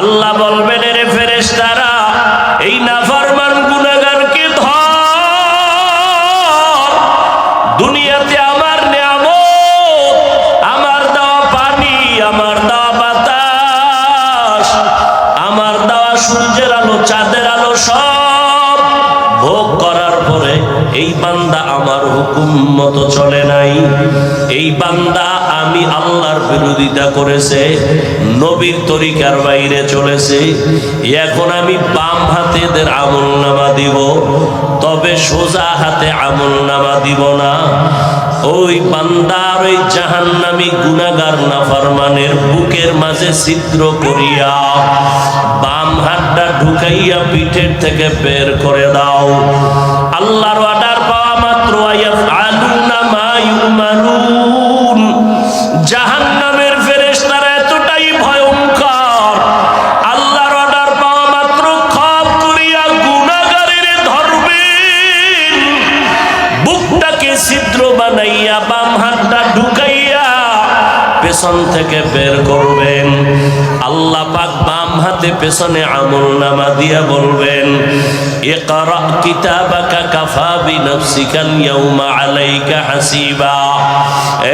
আল্লাহ বলবেন রে ফেরেশতারা, এই নাফরমান গুনাহগারকে ধর। দুনিয়াতে আমার নিয়ামত, আমার দেওয়া পানি, আমার দেওয়া বাতাস, আমার দেওয়া সূর্যের আলো, চাঁদের আলো সব ভোগ করার পরে এই বান্দা আমার হুকুম মতো চলে নাই। এই বান্দা আমি আল্লাহর বিরোধিতা করেছে। নবীর তরিকার বাইরে চলেছে। এখন আমি বাম হাতে এদের আমল নামা দিব, তবে সোজা হাতে আমল নামা দিব না। ওই বান্দার ওই জাহান্নামী গুনাগার নাফরমানের বুকের মাঝে ছিদ্র করিয়া বাম হাতটা ঢুকাইয়া পিঠের থেকে বের করে দাও। আল্লাহর পেছন থেকে বের করবেন। আল্লাহ পাক বাম হাতে পেছনে আমল নামা দিয়া বলবেন, ইকরা কিতাবাকা কাফা বিনফসিকাল ইয়াউমা আলাইকা হাসিবা।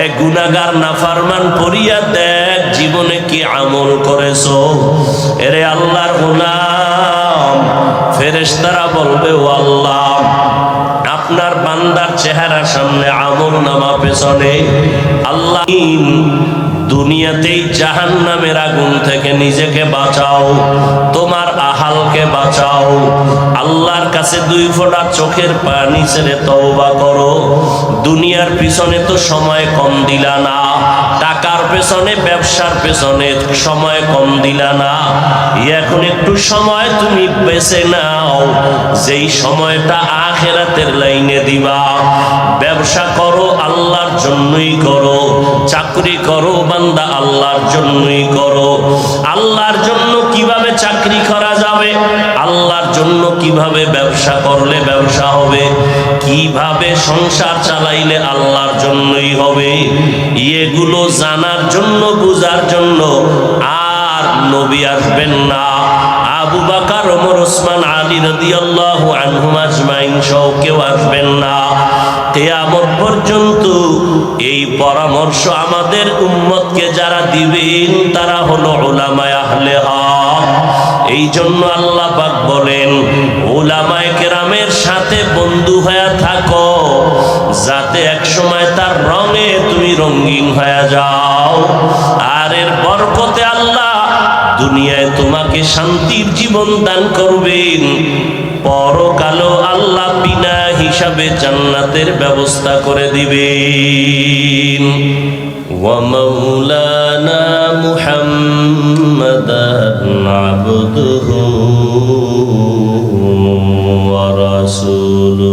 এ গুনাহগার নাফরমান পড়িয়া দেখ, জীবনে কি আমল করেছ? এরে আল্লাহর গোলাম ফেরেশতারা বলবে ও আল্লাহ আপনার বান্দার চেহারার সামনে আমল নামা পেছনে আল্লাহ দুনিয়াতেই জাহান নামের আগুন থেকে নিজেকে বাঁচাও, তোমার আহালকে বাঁচাও। আল্লাহর কাছে দুই ফোঁটা চোখের পানি ছেড়ে তওবা করো। দুনিয়ার পিছনে তো সময় কম দিলা না, টাকার পেছনে, ব্যবসার পেছনে সময় কম দিলা না। এখন একটু সময় তুমি বেছে নাও, যেই সময়টা আখেরাতের লাইনে দিবা। ব্যবসা করো, আল্লাহর জন্যই করো। চাকরি করো, বান্দা আল্লাহর জন্যই করো। আল্লাহর জন্য কীভাবে চাকরি করা যাবে? আল্লাহর জন্য কীভাবে ব্যবসা করলে ব্যবসা হবে? কীভাবে সংসার চালাইলে আল্লাহর জন্যই হবে? এগুলো জানার জন্য, বুঝার জন্য আর নবী আসবেন না। আবু বাকার, ওমর, ওসমান, আলী রাদিয়াল্লাহু আনহুম আজমাইন সহ কেউ আসবেন না। কেয়ামত পর্যন্ত এই পরামর্শ আমাদের উম্মতকে যারা দিবেন, তারা হলো ওলামায় আহলে হক এই জন্য আল্লাহ পাক বলেন ওলামায়ে কেরামের সাথে বন্ধু হয়ে থাকো, যাতে এক সময় তার রঙে তুমি রঙিন হয়ে যাও। আর এর বরকতে আল্লাহ দুনিয়ায় তোমাকে শান্তির জীবন দান করবেন পরকালও আল্লাহ বিনা হিসাবে জান্নাতের ব্যবস্থা করে দিবেন ومولانا محمدا عبده ورسوله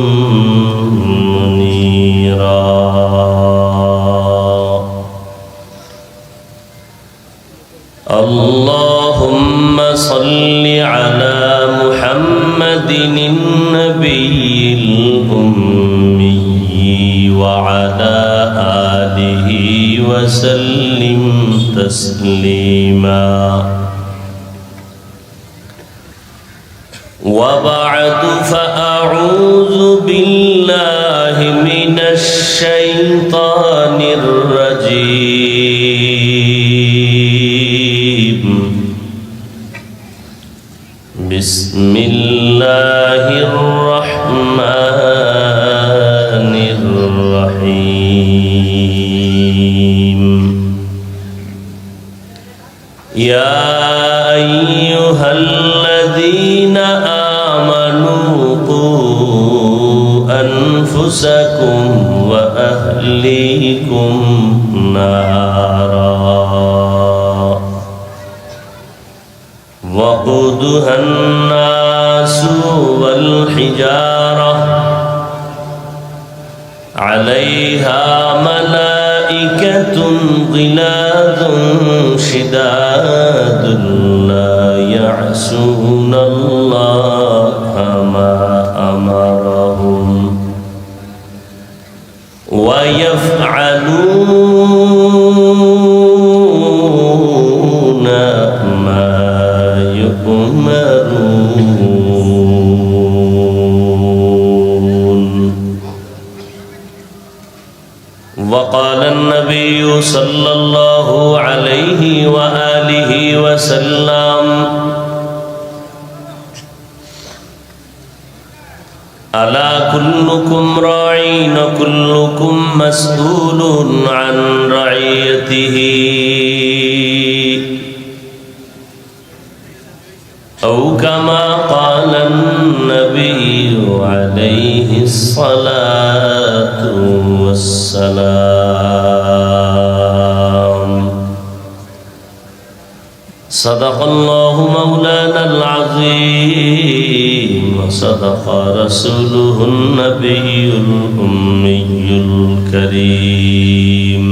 تسليما أمرهم ويفعلون ما يؤمرون. وقال النبي صلى الله عليه وآله وسلم ألا كلكم راعين كلكم مسؤول عن رعيته. أو كما قال النبي عليه الصلاة والسلام. صدق الله مولانا العظيم. وصدق رسوله النبي الأمي الكريم.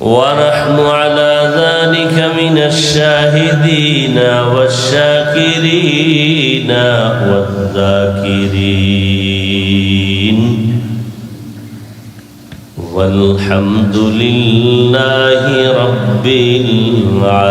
ونحن على ذلك من الشاهدين والشاكرين والذاكرين. والحمد لله رب العالمين.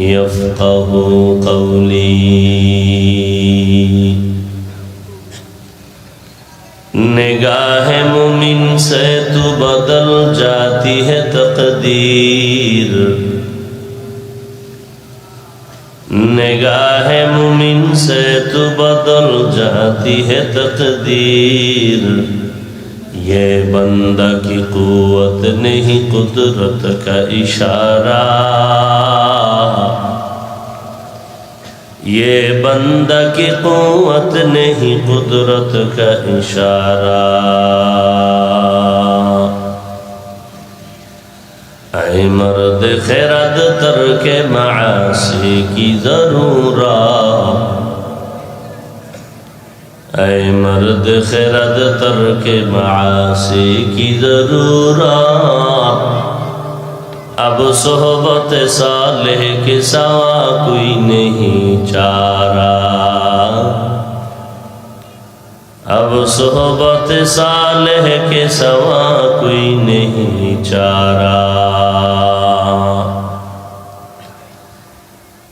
يفقه قولي نگاہ مومن سے تو بدل جاتی ہے تقدیر نگاہ مومن سے تو بدل جاتی ہے تقدیر ये बंदा की कुवत नहीं कुदरत का इशारा ये बंदा की कुवत नहीं कुदरत का इशारा ऐ मर्द खैरद तर के मासी की जरूरत اے مرد خیرد ترک معاصی کی ضرورت اب صحبت صالح کے سوا کوئی نہیں چارہ اب صحبت صالح کے سوا کوئی نہیں چارہ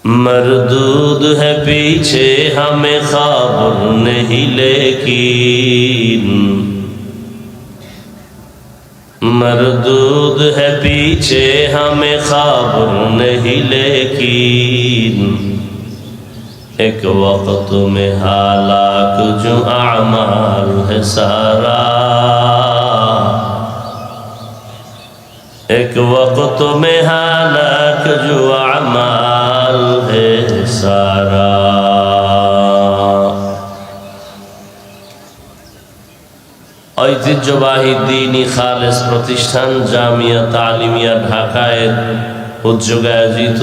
مردود ہے پیچھے ہمیں خبر نہیں لیکن مردود ہے پیچھے ہمیں خبر نہیں لیکن ایک وقت میں حالات جو اعمال ہے سارا ایک وقت میں حالات جو اعمال সারা ঐতিহ্যবাহী দিনী খালেস প্রতিষ্ঠান জামিয়া তালিমিয়া ঢাকায় উদ্যোগ আয়োজিত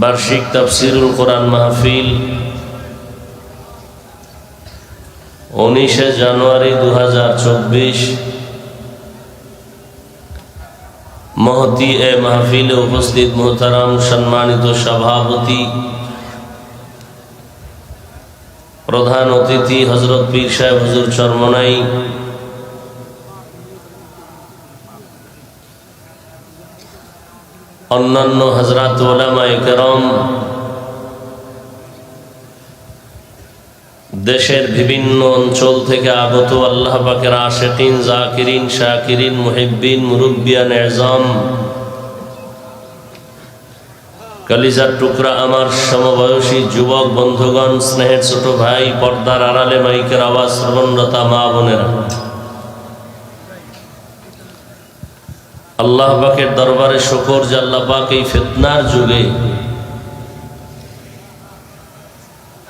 বার্ষিক তাফসিরুল কোরআন মাহফিল উনিশে জানুয়ারি দু হাজার চব্বিশ মহতি এ মাহফিলে উপস্থিত মোহতারাম সম্মানিত সভাপতি, প্রধান অতিথি হজরত পীর সাহেব হজুর চরমনাই, অন্যান্য হজরত ওলামা কেরম দেশের বিভিন্ন অঞ্চল থেকে আগত আল্লাহ পাকের আশেকিন, জাকিরিন, শাকিরিন, মুহিব্বিন মুরব্বিয়ান এজম কালিজার টুকরা আমার সমবয়সী যুবক বন্ধুগণ, স্নেহের ছোট ভাই, পর্দার আড়ালে মাইকের আওয়াজ শ্রবণরতা মা বোনেরা। আল্লাহ পাকের দরবারে শকর যে আল্লাহ পাক এই ফিতনার যুগে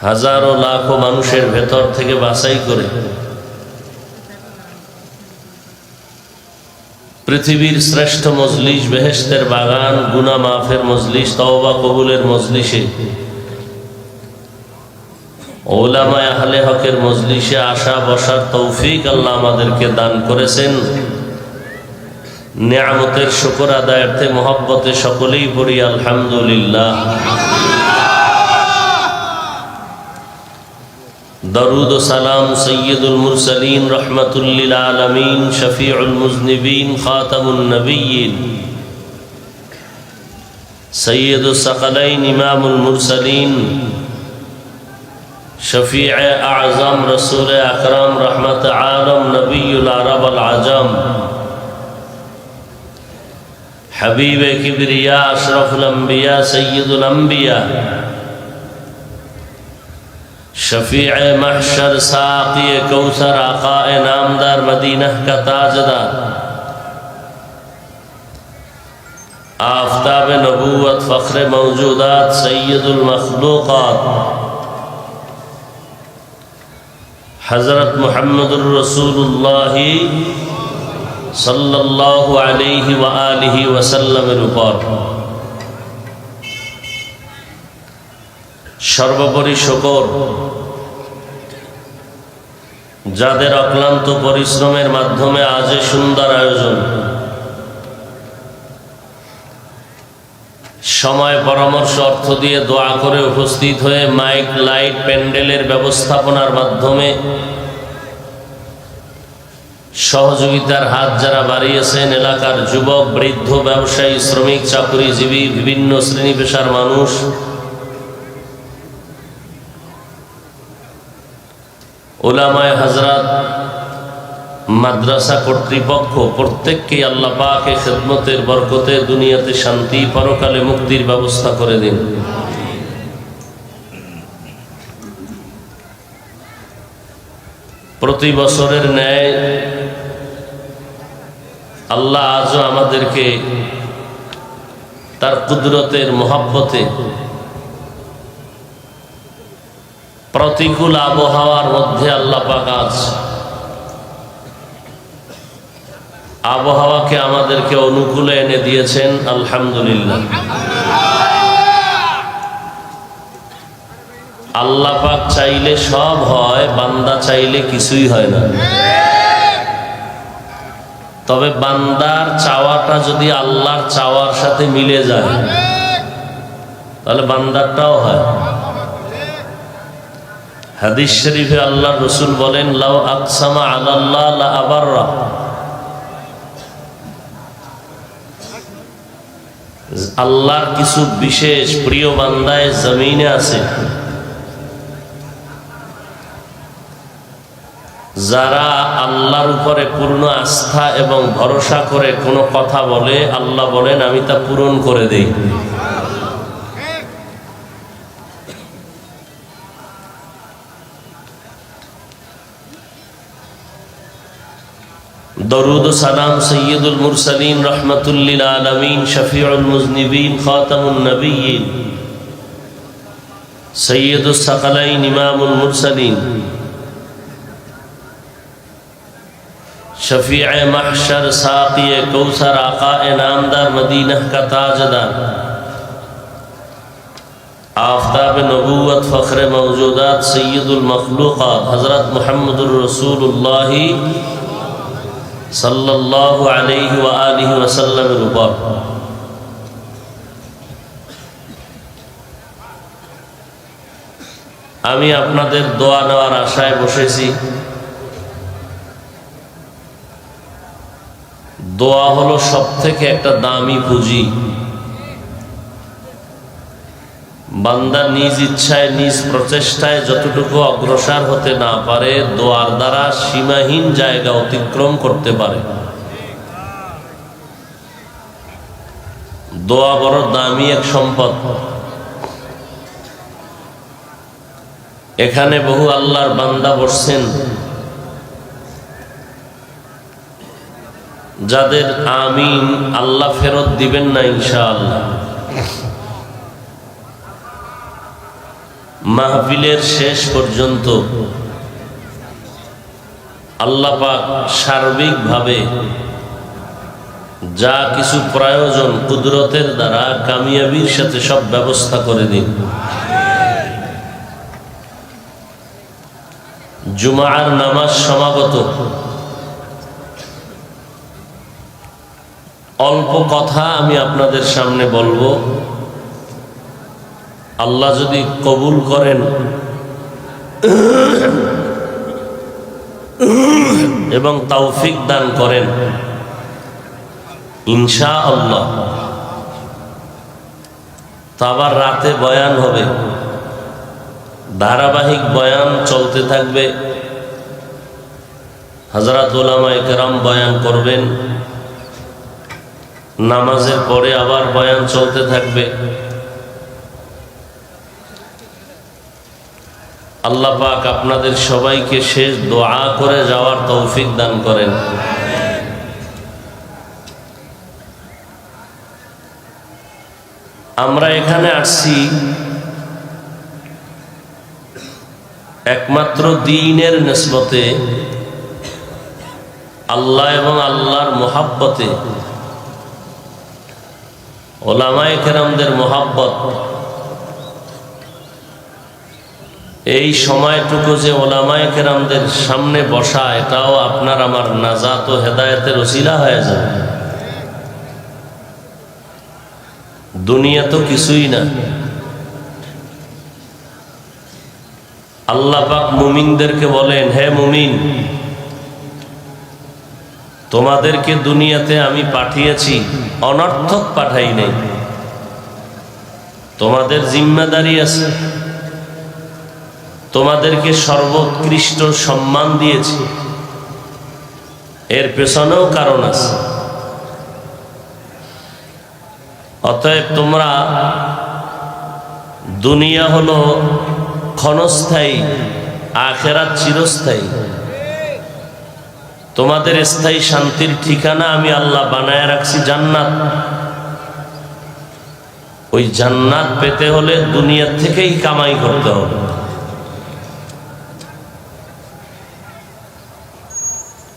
হাজারো লাখো মানুষের ভেতর থেকে বাছাই করে পৃথিবীর শ্রেষ্ঠ মজলিস বেহেস্তের বাগান গুনা মাফের মজলিস তওবা কবুলের মজলিসে ওলামায় আহলে হকের মজলিসে আসা বসার তৌফিক আল্লাহ আমাদেরকে দান করেছেন। নিয়ামতের শুকর আদায়ার্থে মোহব্বতে সকলেই পড়ি, আলহামদুলিল্লাহ। درود و سلام سید المرسلین رحمت للعالمین شفیع المذنبین خاتم النبیین. سید الثقلین امام المرسلین شفیع اعظم رسول اکرم رحمت عالم نبی العرب العجم. حبیب کبریا اشرف الانبیاء سید الانبیاء. شفیع محشر ساقی کوثر آقا نامدار مدینہ کا تاجدار۔ آفتاب نبوت، فخر موجودات، سید المخلوقات۔ حضرت محمد الرسول اللہ صلی اللہ علیہ وآلہ وسلم رپورٹ۔ সর্বোপরি শকর। যাদের অক্লান্ত পরিশ্রমের মাধ্যমে আজ সুন্দর আয়োজন। সময় পরামর্শ অর্থ দিয়ে দোয়া করে উপস্থিত হয়ে মাইক, লাইট, প্যান্ডেলের ব্যবস্থাপনার মাধ্যমে সহযোগিতার হাত যারা বাড়িয়েছেন, এলাকার যুবক, বৃদ্ধ, ব্যবসায়ী, শ্রমিক, চাকরিজীবী, বিভিন্ন শ্রেণি পেশার মানুষ ওলামায় হাজরাত মাদ্রাসা কর্তৃপক্ষ প্রত্যেককেই আল্লাহ পাকে খেদমতের বরকতে দুনিয়াতে শান্তি, পরকালে মুক্তির ব্যবস্থা করে দিন। প্রতি বছরের ন্যায় আল্লাহ আজও আমাদেরকে তার কুদরতের মহাব্বতে প্রতিকূল আবহাওয়ার মধ্যে আল্লাহ পাক আজ আবহাওয়াকে আমাদেরকে অনুকূলে এনে দিয়েছেন, আলহামদুলিল্লাহ। আল্লাহ পাক চাইলে সব হয়, বান্দা চাইলে কিছুই হয় না। তবে বান্দার চাওয়াটা যদি আল্লাহর চাওয়ার সাথে মিলে যায়, তাহলে বান্দারটাও হয়। হাদিস শরীফে আল্লাহ রসুল বলেন, লাউ আকসামা আল্লাহ লা আবাররা। আল্লাহর কিছু বিশেষ প্রিয় বান্দায় জমিনে আছে। যারা আল্লাহর উপরে পূর্ণ আস্থা এবং ভরসা করে কোনো কথা বলে, আল্লাহ বলেন, আমি তা পূরণ করে দেই। درود و سلام سید المرسلین رحمت للعالمین شفیع المذنبین خاتم النبیین سید الثقلین امام المرسلین شفیع محشر ساقی کوثر آقا نامدار مدینہ کا تاجدار آفتاب نبوت فخر موجودات سید المخلوقات حضرت محمد الرسول اللہ উপর। আমি আপনাদের দোয়া নেওয়ার আশায় বসেছি। দোয়া হলো সব থেকে একটা দামি পুঁজি। বান্দা নিজ ইচ্ছায়, নিজ প্রচেষ্টায় যতটুকু অগ্রসর হতে না পারে, দোয়ার দ্বারা সীমাহীন জায়গা অতিক্রম করতে পারে। দোয়া বড় দামি এক সম্পদ। এখানে বহু আল্লাহর বান্দা বসছেন। যাদের আমিন আল্লাহ ফেরত দিবেন না ইনশাআল্লাহ। মাহফিলের শেষ পর্যন্ত আল্লাহ পাক সার্বিকভাবে যা কিছু প্রয়োজন কুদরতের দ্বারা কামিয়াবির সাথে সব ব্যবস্থা করে দিন। জুমার নামাজ সমাগত। অল্প কথা আমি আপনাদের সামনে বলব। আল্লাহ যদি কবুল করেন। এবং তৌফিক দান করেন। ইনশা আল্লাহ তা আবার রাতে বয়ান হবে। ধারাবাহিক বয়ান চলতে থাকবে। হাজরাত ওলামা একরাম বয়ান করবেন। নামাজের পরে আবার বয়ান চলতে থাকবে। আল্লাহ পাক আপনাদের সবাইকে শেষ দোয়া করে যাওয়ার তৌফিক দান করেন। আমরা এখানে আসছি একমাত্র দিনের নেসবতে, আল্লাহ এবং আল্লাহর মোহাব্বতে। ওলামায় কেরামদের মোহাব্বত। এই সময়টুকু যে ওলামায় কেরামদের সামনে বসা, এটাও আপনার আমার নাজাত ও হেদায়তের ওসিলা হয়ে যাবে। দুনিয়া তো কিছুই না। আল্লাহ পাক মুমিনদেরকে বলেন, হে মুমিন, তোমাদেরকে দুনিয়াতে আমি পাঠিয়েছি, অনর্থক পাঠাই নেই। তোমাদের জিম্মাদারি আছে। তোমাদেরকে সর্বোৎকৃষ্ট সম্মান দিয়েছি। এর পেছনেও কারণ আছে। অতএব তোমরা দুনিয়া হলো ক্ষণস্থায়ী, আখেরাত চিরস্থায়ী। তোমাদের স্থায়ী শান্তির ঠিকানা আমি আল্লাহ বানায় রাখছি জান্নাত। ওই জান্নাত পেতে হলে দুনিয়ার থেকেই কামাই করতে হবে।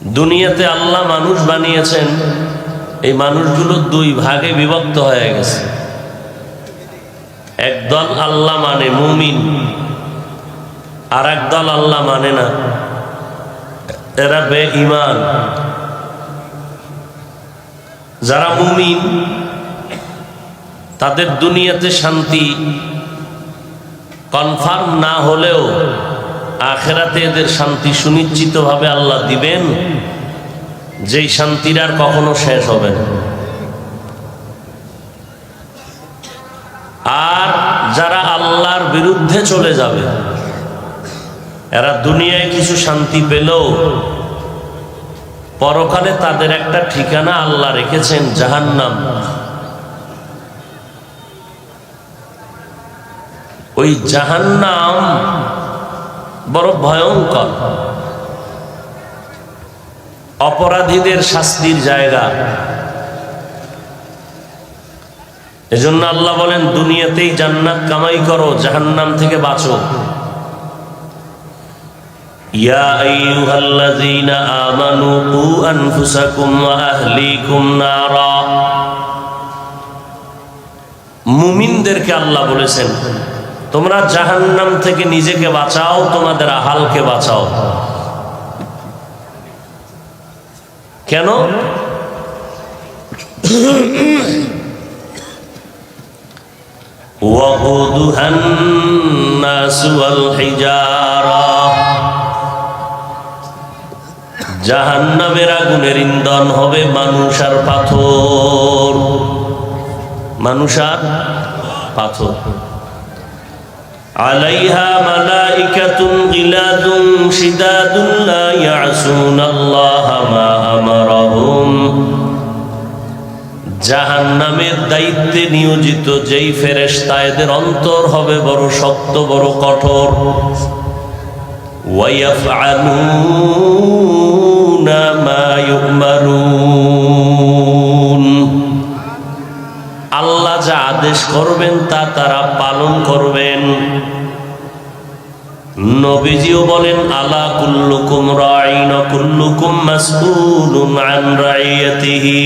দুনিয়াতে আল্লাহ মানুষ বানিয়েছেন, এই মানুষগুলো দুই ভাগে বিভক্ত হয়ে গেছে। একদল আল্লাহ মানে মুমিন, আর একদল আল্লাহ মানে না, এরা বে ইমান যারা মুমিন, তাদের দুনিয়াতে শান্তি কনফার্ম না হলেও আখেরাতে এদের শান্তি সুনিশ্চিতভাবে আল্লাহ দিবেন। যেই শান্তির আর কখনো শেষ হবে না। আর যারা আল্লাহর বিরুদ্ধে চলে যাবে, এরা দুনিয়ায় কিছু শান্তি পেলেও পরকালে তাদের একটা ঠিকানা আল্লাহ রেখেছেন, জাহান্নাম। ওই জাহান্নাম বড় ভয়ঙ্কর। অপরাধীদের শাস্তির জায়গা। এজন্য আল্লাহ বলেন, দুনিয়াতেই জান্নাত কামাই করো, জাহান্নাম থেকে বাঁচো। মুমিনদেরকে আল্লাহ বলেছেন তোমরা জাহান্নাম থেকে নিজেকে বাঁচাও তোমাদের আহালকে বাঁচাও কেন وقودها الناس والحجارة জাহান্নামের আগুনের ইন্ধন হবে মানুষ আর পাথর মানুষ আর পাথর عليها ملائكة غلاد شداد لا يعصون الله ما أمرهم জাহান নামের দায়িত্বে নিয়োজিত যেই ফেরেশতা এদের অন্তর হবে বড় শক্ত বড় কঠোর ويفعلون নবীজিও বলেন, আলা কুল্লুকুম রাইন কুল্লুকুম মাসউলুন আন রাইয়াতিহি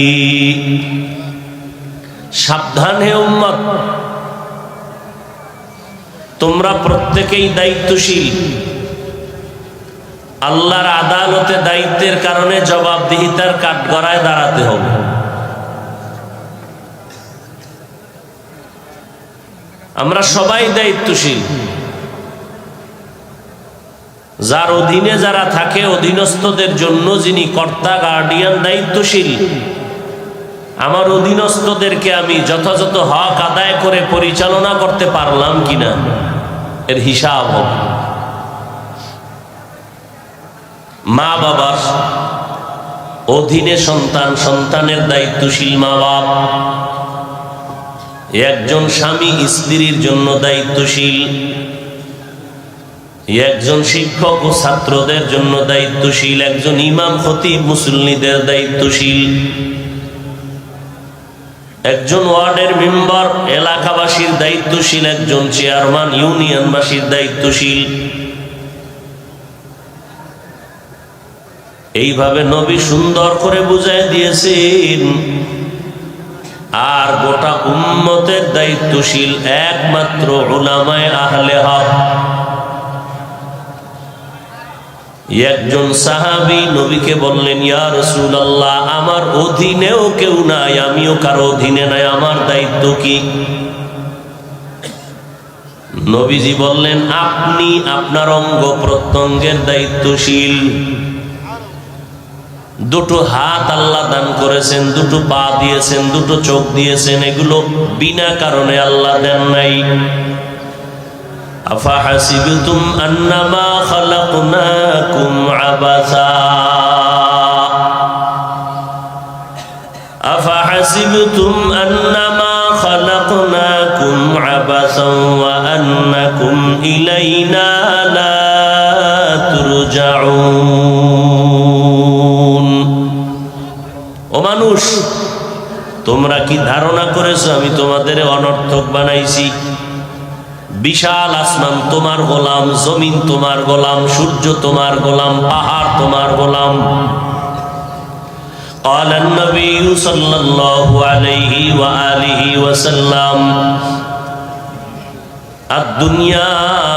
সাবধান হে উম্মত। তোমরা প্রত্যেকেই দায়িত্বশীল। আল্লাহর আদালতে দায়িত্বের কারণে জবাবদিহিতার কাঠগড়ায় দাঁড়াতে হবে। আমরা সবাই দায়িত্বশীল। যার অধীনে যারা থাকে, অধীনস্থদের জন্য যিনি কর্তা গার্ডিয়ান দায়িত্বশীল, আমার অধীনস্থদেরকে আমি যথাযথ হক আদায় করে পরিচালনা করতে পারলাম কিনা, এর হিসাব মা বাবার অধীনে সন্তান, সন্তানের দায়িত্বশীল মা বাপ, একজন স্বামী স্ত্রীর জন্য দায়িত্বশীল একজন শিক্ষক ও ছাত্রদের জন্য দায়িত্বশীল, একজন ইমাম, খতিব, মুসল্লিদের দায়িত্বশীল। একজন ওয়ার্ডের মেম্বার, এলাকাবাসীর দায়িত্বশীল, একজন চেয়ারম্যান, ইউনিয়নবাসীর দায়িত্বশীল। এইভাবে নবী সুন্দর করে বুঝাই দিয়েছেন, আর গোটা উম্মতের দায়িত্বশীল একমাত্র ওলামায় আহলে হক। একজন সাহাবি নবীকে বললেন, ইয়া আল্লাহ আমার অধীনেও কেউ নাই, আমিও কারও অধীনে নাই, আমার দায়িত্ব কি? নবীজি বললেন, আপনি আপনার অঙ্গ প্রত্যঙ্গের দায়িত্বশীল। দুটো হাত আল্লাহ দান করেছেন, দুটো পা দিয়েছেন, দুটো চোখ দিয়েছেন, এগুলো বিনা কারণে আল্লাহ দেন নাই। أفحسبتم أنما خلقناكم عبثا أفحسبتم أنما خلقناكم عبثا وأنكم إلينا لا ترجعون ও মানুষ তোমরা কি ধারণা করেছো আমি তোমাদের অনর্থক বানাইছি বিশাল আসমান তোমার গোলাম জমিন তোমার গোলাম সূর্য তোমার গোলাম পাহাড় তোমার গোলাম قال النبي صلى الله عليه وآله وسلم الدنيا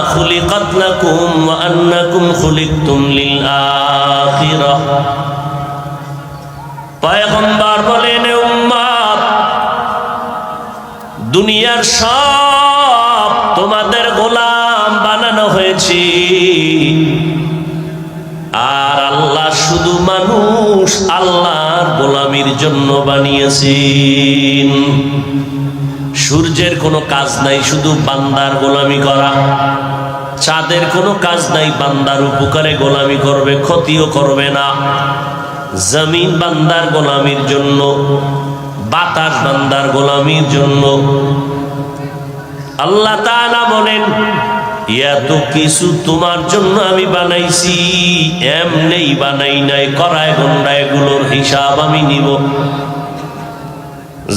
خلقت لكم وأنكم خلقتم للآخرة পয়গম্বর বলেন উম্মাদ দুনিয়ার সব তোমাদের গোলাম বানানো হয়েছে। আর আল্লাহ শুধু মানুষ আল্লাহর গোলামির জন্য বানিয়েছেন। সূর্যের কোনো কাজ নাই, শুধু বান্দার গোলামি করা। চাঁদের কোনো কাজ নাই, বান্দার উপকারে গোলামি করবে, ক্ষতিও করবে না। জমিন বান্দার গোলামির জন্য, বাতাস বান্দার গোলামির জন্য আল্লাহ তাআলা বলেন, এত কিছু তোমার জন্য আমি বানাইছি, এমনেই বানাই নাই, করায় গন্ডায় এগুলোর হিসাব আমি নিব।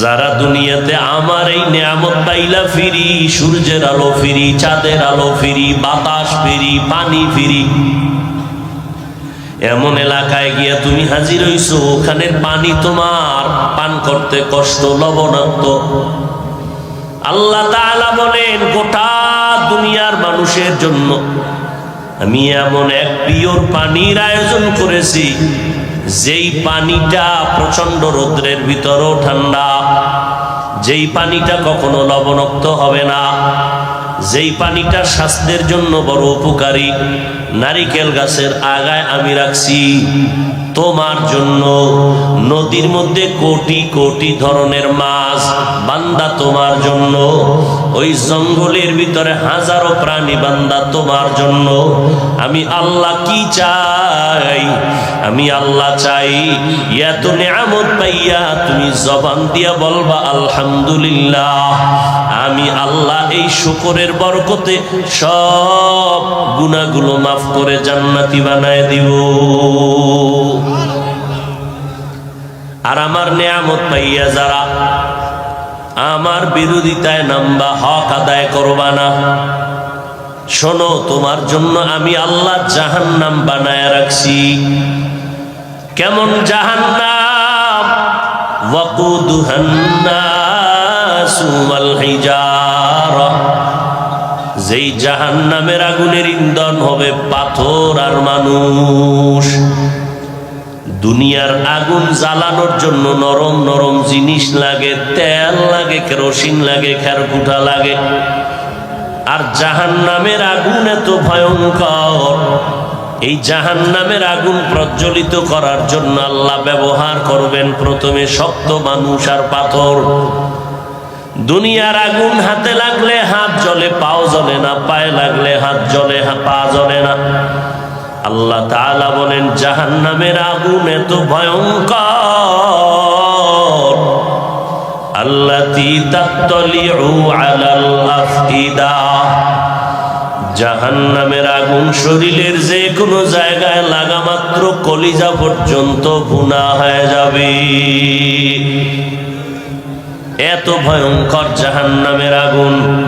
যারা দুনিয়াতে আমার এই নিয়ামত পাইলা ফিরি, সূর্যের আলো ফিরি, চাঁদের আলো ফিরি, বাতাস ফিরি, পানি ফিরি, এমন এলাকায় গিয়া তুমি হাজির হইছো, ওখানের পানি তোমার, পান করতে কষ্ট, লবণাক্ত। আল্লাহ বলেন, গোটা দুনিয়ার মানুষের জন্য আমি এমন এক পিওর পানির আয়োজন করেছি, যেই পানিটা প্রচণ্ড রৌদ্রের ভিতরও ঠান্ডা, যেই পানিটা কখনো লবণাক্ত হবে না, যেই পানিটা স্বাস্থ্যের জন্য বড় উপকারী, নারিকেল গাছের আগায় আমি রাখছি। তোমার জন্য নদীর মধ্যে কোটি কোটি ধরনের মাছ বান্দা তোমার জন্য ওই জঙ্গলের ভিতরে হাজারো প্রাণী বান্দা তোমার জন্য। আমি আল্লাহ কি চাই? আমি আল্লাহ চাই এত নিয়ামত পাইয়া তুমি জবান দিয়া বলবা, আলহামদুলিল্লাহ, আমি আল্লাহ এই শুকরের বরকতে সব গুণাগুলো মাফ করে জান্নাতি বানায় দিব। আর আমার নেয়ামত পাইয়া যারা আমার বিরোধিতায় নাম্বা, হক আদায় করবা না। শোনো, তোমার জন্য আমি আল্লাহ জাহান্নাম বানায় রাখছি। কেমন ওয়াল হিজারা যেই জাহান্নামের আগুনের ইন্ধন হবে পাথর আর মানুষ। দুনিয়ার আগুন জ্বালানোর জন্য নরম নরম জিনিস লাগে, তেল লাগে, কেরোসিন লাগে খেরকুটা লাগে। আর জাহান নামের আগুন এত ভয়ঙ্কর। এই জাহান নামের আগুন প্রজ্বলিত করার জন্য আল্লাহ ব্যবহার করবেন প্রথমে শক্ত মানুষ আর পাথর। দুনিয়ার আগুন হাতে লাগলে হাত জ্বলে, পাও জ্বলে না, পায়ে লাগলে হাত জলে পা জ্বলে না। আল্লাহ তাআলা বলেন, জাহান্নামের আগুন এত ভয়ঙ্কর। আল্লাতি তাত্তলিউ আলাল আফইদা। জাহান্নামের আগুন শরীরের যে কোনো জায়গায় লাগা মাত্র কলিজা পর্যন্ত ভুনা হয়ে যাবে। এত ভয়ঙ্কর জাহান্নামের আগুন।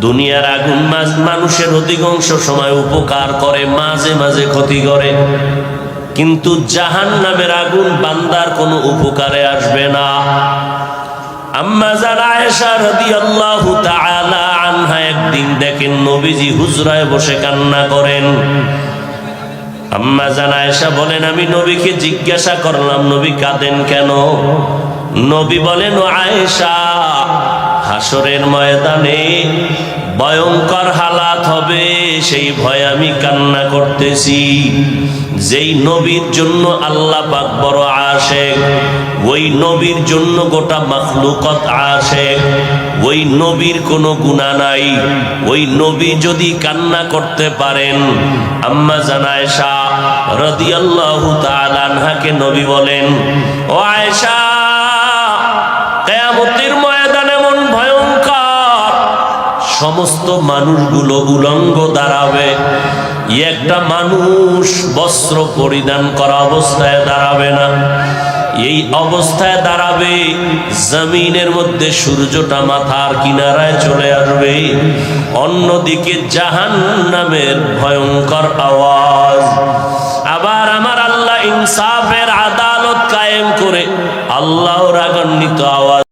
দুনিয়ার আগুন মাঝ মানুষের অধিকাংশ সময় উপকার করে, মাঝে মাঝে ক্ষতি করে। কিন্তু জাহান নামের আগুন বান্দার কোনো উপকারে আসবে না। আনহা একদিন দেখেন নবীজি বসে কান্না করেন। আয়েশা বলেন, আমি নবীকে জিজ্ঞাসা করলাম, নবী কাঁদেন কেন? নবী বলেন আয়েশা হাসরের ময়দানে ভয়ঙ্কর হালাত হবে, সেই ভয় আমি কান্না করতেছি। যেই নবীর জন্য আল্লাহ পাক বড় আশেক, ওই নবীর জন্য গোটা মাখলুকত আশেক, ওই নবীর কোনো গুণা নাই। ওই নবী যদি কান্না করতে পারেন, আম্মা জানায়শা রাদিয়াল্লাহু তাআলা আনহাকে নবী বলেন, ও আয়েশা সমস্ত মানুষগুলো উলঙ্গ দাঁড়াবে। একটা মানুষ বস্ত্র পরিধান করা অবস্থায় দাঁড়াবে না। এই অবস্থায় দাঁড়াবে, জমিনের মধ্যে সূর্যটা মাথার কিনারায় চলে আসবে। অন্যদিকে জাহান নামের ভয়ঙ্কর আওয়াজ। আবার আমার আল্লাহ ইনসাফের আদালত কায়েম করে আল্লাহর রাগান্বিত আওয়াজ